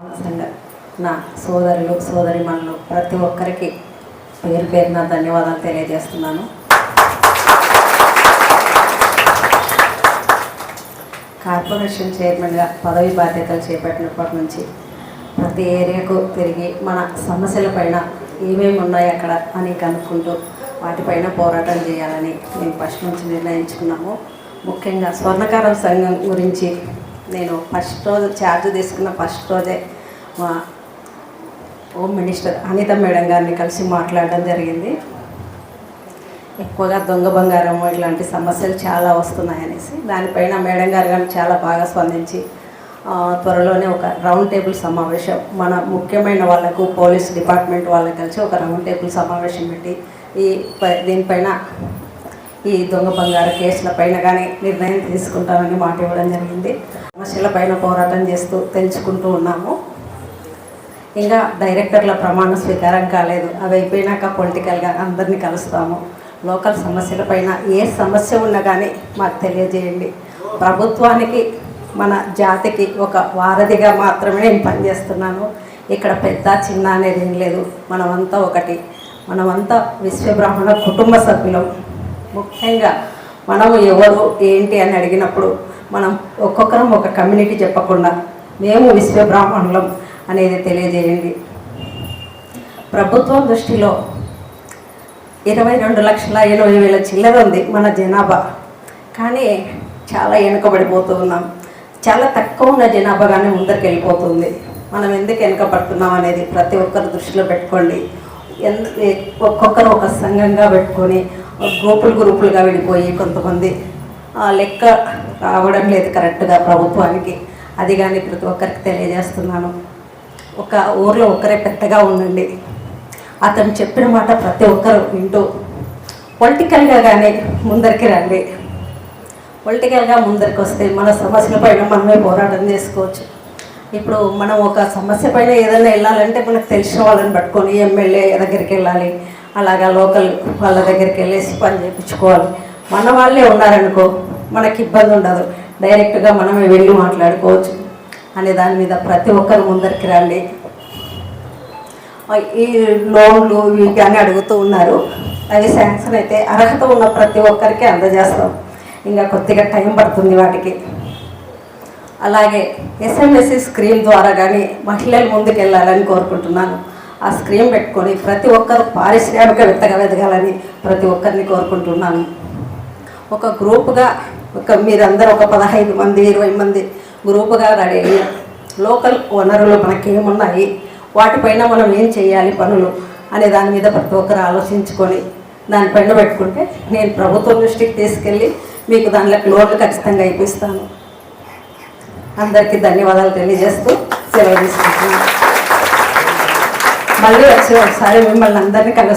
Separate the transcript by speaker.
Speaker 1: అవసరంగా నా సోదరులు సోదరిమణులు ప్రతి ఒక్కరికి పేరు పేరున ధన్యవాదాలు తెలియజేస్తున్నాను. కార్పొరేషన్ చైర్మన్గా పదవి బాధ్యతలు చేపట్టినప్పటి నుంచి ప్రతి ఏరియాకు తిరిగి మన సమస్యల పైన ఏమేమి ఉన్నాయి అక్కడ అని కనుక్కుంటూ వాటిపైన పోరాటం చేయాలని మేము ఫస్ట్ నుంచి నిర్ణయించుకున్నాము. ముఖ్యంగా స్వర్ణకారం సంఘం గురించి నేను ఫస్ట్ రోజు ఛార్జ్ తీసుకున్న ఫస్ట్ రోజే మా హోమ్ మినిస్టర్ అనిత మేడం గారిని కలిసి మాట్లాడడం జరిగింది. ఎక్కువగా దొంగ బంగారం ఇలాంటి సమస్యలు చాలా వస్తున్నాయనేసి దానిపైన మేడం గారు కానీ చాలా బాగా స్పందించి త్వరలోనే ఒక రౌండ్ టేబుల్ సమావేశం మన ముఖ్యమైన వాళ్ళకు పోలీస్ డిపార్ట్మెంట్ వాళ్ళకి కలిసి ఒక రౌండ్ టేబుల్ సమావేశం పెట్టి ఈ ప- దీనిపైన ఈ దొంగ బంగారు కేసుల పైన కానీ నిర్ణయం తీసుకుంటామని మాట ఇవ్వడం జరిగింది. సమస్యల పైన పోరాటం చేస్తూ తెలుసుకుంటూ ఉన్నాము. ఇంకా డైరెక్టర్ల ప్రమాణ స్వీకారం కాలేదు. అవి అయిపోయినాక పొలిటికల్గా అందరినీ కలుస్తాము. లోకల్ సమస్యల పైన ఏ సమస్య ఉన్నా కానీ మాకు తెలియజేయండి. ప్రభుత్వానికి మన జాతికి ఒక వారధిగా మాత్రమే నేను పనిచేస్తున్నాను. ఇక్కడ పెద్ద చిన్న అనేది ఏం లేదు. మనమంతా ఒకటి. మనమంతా విశ్వబ్రాహ్మణ కుటుంబ సభ్యులం. ముఖ్యంగా మనము ఎవరు ఏంటి అని అడిగినప్పుడు మనం ఒక్కొక్కరం ఒక కమ్యూనిటీ చెప్పకుండా మేము విశ్వబ్రాహ్మణులం అనేది తెలియజేయండి. ప్రభుత్వం దృష్టిలో ఇరవై రెండు లక్షల ఎనభై వేల చిల్లర ఉంది మన జనాభా. కానీ చాలా వెనుకబడిపోతూ ఉన్నాం. చాలా తక్కువ ఉన్న జనాభాగానే ముందరికి వెళ్ళిపోతుంది. మనం ఎందుకు వెనుకబడుతున్నాం అనేది ప్రతి ఒక్కరు దృష్టిలో పెట్టుకోండి. ఎన్- ఒక్కొక్కరు ఒక సంఘంగా పెట్టుకొని గ్రూపులు గ్రూపులుగా విడిపోయి కొంతమంది ఆ లెక్క రావడం లేదు కరెక్ట్గా ప్రభుత్వానికి. అది కానీ ప్రతి ఒక్కరికి తెలియజేస్తున్నాను. ఒక ఊర్లో ఒక్కరే పెద్దగా ఉండండి. అతను చెప్పిన మాట ప్రతి ఒక్కరు వింటూ పొలిటికల్గా కానీ ముందరికి రండి. పొలిటికల్గా ముందరికి వస్తే మన సమస్యల పైన మనమే పోరాటం చేసుకోవచ్చు. ఇప్పుడు మనం ఒక సమస్య పైన ఏదైనా వెళ్ళాలంటే మనకు తెలిసిన వాళ్ళని పట్టుకొని ఎమ్మెల్యే దగ్గరికి వెళ్ళాలి. అలాగా లోకల్ వాళ్ళ దగ్గరికి వెళ్ళేసి పని చేయించుకోవాలి. మన వాళ్ళే ఉన్నారనుకో మనకి ఇబ్బంది ఉండదు. డైరెక్ట్గా మనమే వెళ్ళి మాట్లాడుకోవచ్చు అనే దాని మీద ప్రతి ఒక్కరు ముందరికి రండి. ఈ లోన్లు ఇవి అని అడుగుతూ ఉన్నారు. అవి శాంక్షన్ అయితే అర్హత ఉన్న ప్రతి ఒక్కరికి అందజేస్తాం. ఇంకా కొద్దిగా టైం పడుతుంది వాటికి. అలాగే ఎస్ఎంఎస్సి స్క్రీమ్ ద్వారా కానీ మహిళలు ముందుకు వెళ్ళాలని కోరుకుంటున్నాను. ఆ స్క్రీమ్ పెట్టుకొని ప్రతి ఒక్కరు పారిశ్రామికవేత్తగా ఎదగాలని ప్రతి ఒక్కరిని కోరుకుంటున్నాను. ఒక గ్రూపుగా ఒక మీరందరూ ఒక పదహైదు మంది ఇరవై మంది గ్రూపుగా రెడీ అయ్యి లోకల్ వనరులు మనకి ఏమున్నాయి వాటిపైన మనం ఏం చేయాలి పనులు అనే దాని మీద ప్రతి ఒక్కరు ఆలోచించుకొని దానిపైన పెట్టుకుంటే నేను ప్రభుత్వం దృష్టికి తీసుకెళ్ళి మీకు దానిలోకి లోన్లు ఖచ్చితంగా ఇప్పిస్తాను. అందరికీ ధన్యవాదాలు తెలియజేస్తూ సెలవు తీసుకుంటున్నాను. మళ్ళీ వచ్చి ఒకసారి మిమ్మల్ని అందరినీ కలుస్తాను